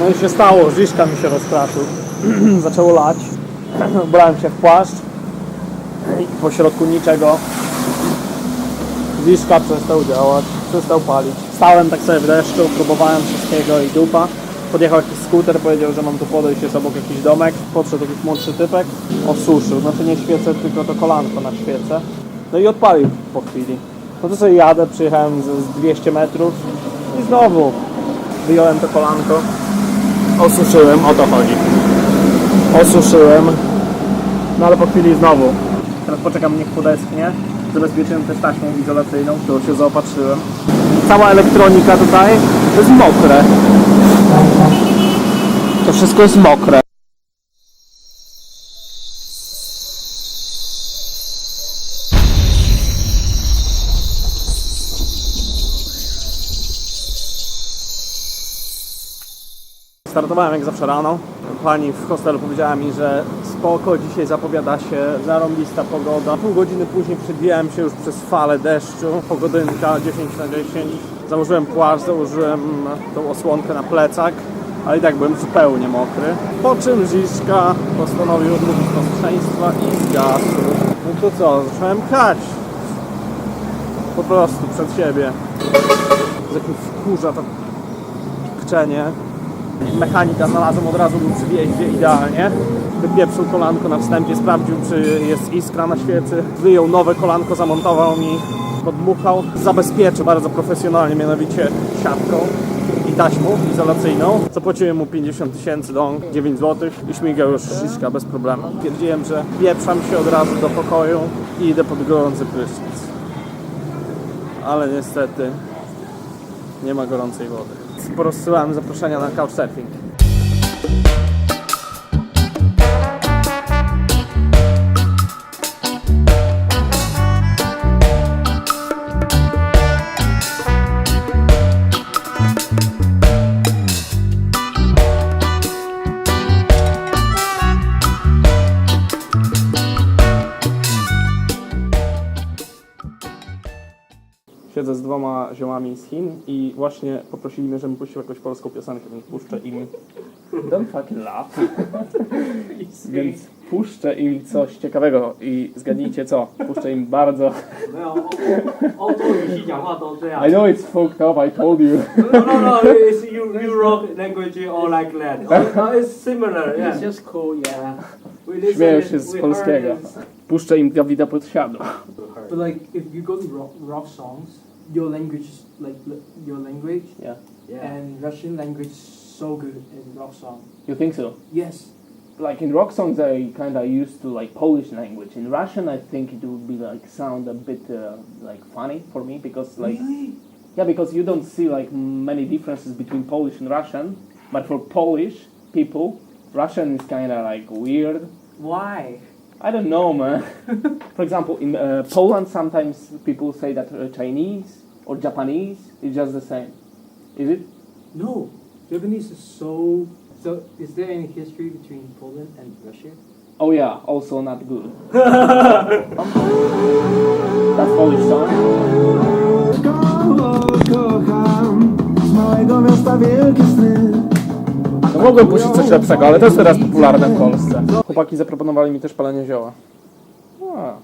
No i się stało, Żyżka mi się rozkraszył. Zaczęło lać. Ubrałem się w płaszcz. I po środku niczego Ziszka przestał działać, przestał palić. Stałem tak sobie w deszczu, próbowałem wszystkiego i dupa. Podjechał jakiś skuter, powiedział, że mam tu podejść, jest obok jakiś domek. Podszedł jakiś młodszy typek, osuszył. Znaczy nie świecę, tylko to kolanko na świecę. No i odpalił po chwili. No to sobie jadę, przyjechałem z, z 200 metrów i znowu wyjąłem to kolanko. Osuszyłem, o to chodzi. Osuszyłem, no ale po chwili znowu. Teraz poczekam, niech podeschnie. Zabezpieczyłem też taśmą izolacyjną, którą się zaopatrzyłem. Cała elektronika tutaj to jest mokre. To wszystko jest mokre. Startowałem jak zawsze rano. Pani w hostelu powiedziała mi, że spoko, dzisiaj zapowiada się zarąbista pogoda. Pół godziny później przebijałem się już przez falę deszczu. Pogodynka 10 na 10. Założyłem płaszcz, założyłem tą osłonkę na plecak, ale i tak byłem zupełnie mokry. Po czym Ziszka postanowił odmówić posłuszeństwa i zgasł. No to co, zacząłem kać. Po prostu przed siebie. Z jakim wkurza to kczenie. Mechanika znalazłem od razu przy wjeździe idealnie. Wypieprzył kolanko na wstępie, sprawdził czy jest iskra na świecy. Wyjął nowe kolanko, zamontował mi, podmuchał. Zabezpieczył bardzo profesjonalnie, mianowicie siatką i taśmą izolacyjną. Zapłaciłem mu 50 tysięcy dong, 9 zł i śmigał już ściska bez problemu. Stwierdziłem, że pieprzam się od razu do pokoju i idę pod gorący prysznic. Ale niestety nie ma gorącej wody. Porozsyłałem zaproszenia na couchsurfing. z dwoma ziomami z Chin i właśnie poprosili mnie, żebym puścił jakąś polską piosenkę, więc puszczę im... Don't fucking laugh. więc puszczę im coś ciekawego i zgadnijcie co, puszczę im bardzo... I know it's fucked up, I told you. no, no, no, it's Europe language or like that. No, it's similar, yeah. It's just cool, yeah. Śmieją się z polskiego. Puszczę im Dawida Podsiadu. But like, if you go to rock, rock songs, your language, like your language Yeah. Yeah. and Russian language is so good in rock song. You think so? Yes. like in rock songs I kind of used to like Polish language. In Russian I think it would be like sound a bit uh, like funny for me because like Really? yeah because you don't see like many differences between Polish and Russian. But for Polish people, Russian is kind of like weird. Why? I don't know, man. for example, in uh, Poland sometimes people say that uh, Chinese or Japanese is just the same. Is it? No. Japanese is so. So, is there any history between Poland and Russia? Oh yeah, also not good. That's Polish song. Mogłem puścić coś lepszego, ale to jest teraz popularne w Polsce. Chłopaki zaproponowali mi też palenie zioła. A.